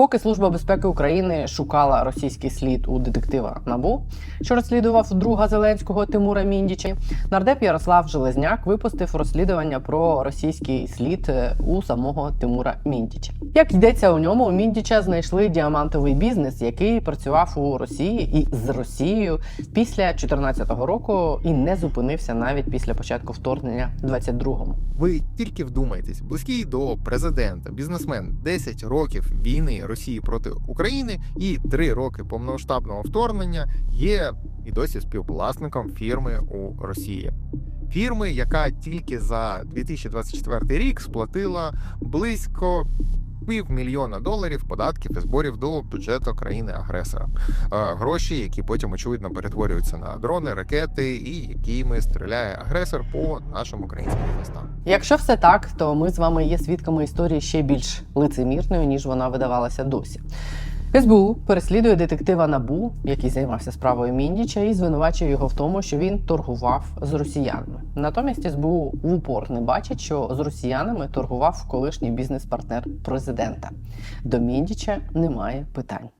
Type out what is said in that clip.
Поки Служба безпеки України шукала російський слід у детектива Набу, що розслідував друга Зеленського Тимура Міндіча, нардеп Ярослав Железняк випустив розслідування про російський слід е, у самого Тимура Міндіча. Як йдеться у ньому, у Міндіча знайшли діамантовий бізнес, який працював у Росії і з Росією після 2014 року і не зупинився навіть після початку вторгнення 22-му. Ви тільки вдумайтесь, близький до президента, бізнесмен, 10 років війни Росії проти України і три роки повномасштабного вторгнення є і досі співвласником фірми у Росії. Фірми, яка тільки за 2024 рік сплатила близько півмільйона доларів податків і зборів до бюджету країни-агресора. Е, Гроші, які потім очевидно перетворюються на дрони, ракети, і якими стріляє агресор по нашим українським містам. Якщо все так, то ми з вами є свідками історії ще більш лицемірною, ніж вона видавалася досі. СБУ переслідує детектива Набу, який займався справою Міндіча, і звинувачує його в тому, що він торгував з росіянами. Натомість СБУ в упор не бачить, що з росіянами торгував колишній бізнес-партнер президента. До Міндіча немає питань.